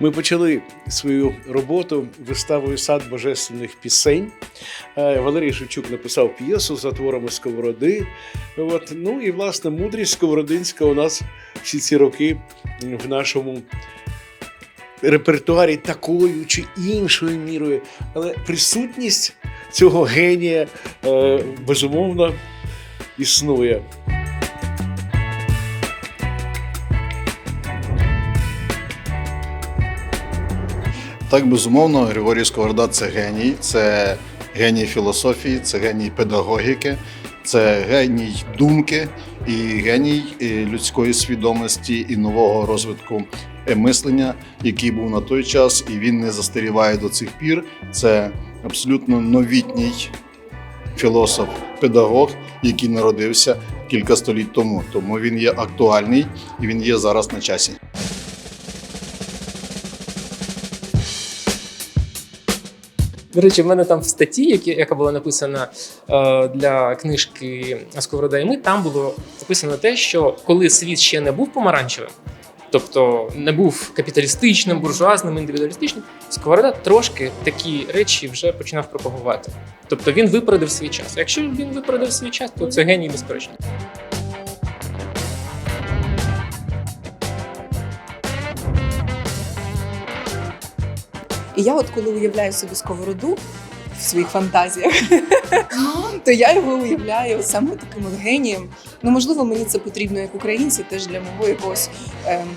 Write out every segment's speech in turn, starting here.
Ми почали свою роботу виставою сад божественних пісень. Е, Валерій Шевчук написав п'єсу за творами Сковороди. От. Ну і власне мудрість Сковородинська у нас всі ці роки в нашому репертуарі такою чи іншою мірою. Але присутність цього генія е, безумовно існує. Так, безумовно, Григорій Сковорода це геній, це геній філософії, це геній педагогіки, це геній думки і геній е, людської свідомості і нового розвитку е, мислення, який був на той час, і він не застаріває до цих пір. Це абсолютно новітній філософ, педагог, який народився кілька століть тому. Тому він є актуальний і він є зараз на часі. До речі, в мене там в статті, яка була написана е, для книжки Сковорода і ми, там було записано те, що коли світ ще не був помаранчевим, тобто не був капіталістичним, буржуазним, індивідуалістичним, Сковорода трошки такі речі вже починав пропагувати. Тобто він випередив свій час. Якщо він випередив свій час, то це геній безперечно. І я, от коли уявляю собі сковороду в своїх фантазіях, то я його уявляю саме таким генієм. Ну, можливо, мені це потрібно як українці, теж для мого якогось ем,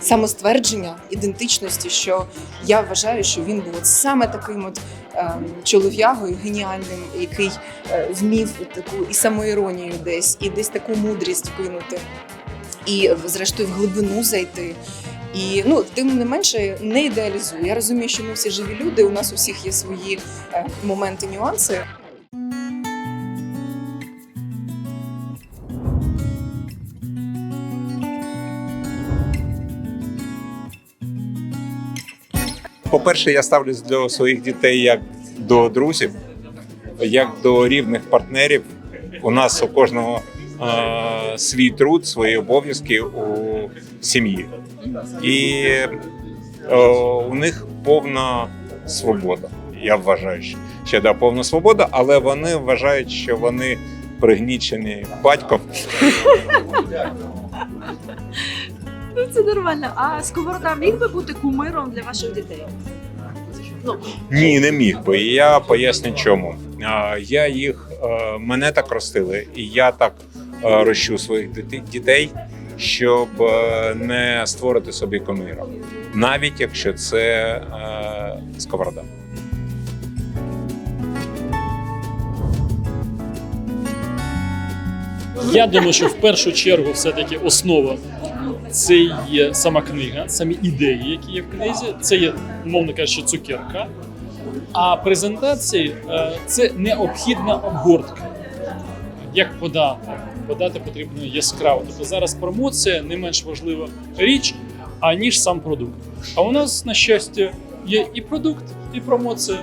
самоствердження, ідентичності, що я вважаю, що він був от саме таким от ем, чолов'ягою геніальним, який е, вмів таку і самоіронію десь, і десь таку мудрість вкинути, і зрештою в глибину зайти. І ну, тим не менше не ідеалізую. Я розумію, що ми всі живі люди, у нас у всіх є свої е, моменти, нюанси. По-перше, я ставлюсь до своїх дітей як до друзів, як до рівних партнерів. У нас у кожного е, свій труд, свої обов'язки у сім'ї. І е, у них повна свобода. Я вважаю, що ще да, повна свобода, але вони вважають, що вони пригнічені батьком. Ну, це нормально. А сковорода міг би бути кумиром для ваших дітей? Ну, Ні, не міг би. І я поясню чому. Я їх е, мене так ростили, і я так е, рощу своїх дітей, щоб е, не створити собі кумира, навіть якщо це е, сковорода. Я думаю, що в першу чергу все-таки основа це є сама книга, самі ідеї, які є в книзі. Це є, мовно кажучи, цукерка. А презентації це необхідна обгортка. Як подати? Подати потрібно яскраво. Тобто зараз промоція не менш важлива річ, аніж сам продукт. А у нас, на щастя, є і продукт, і промоція.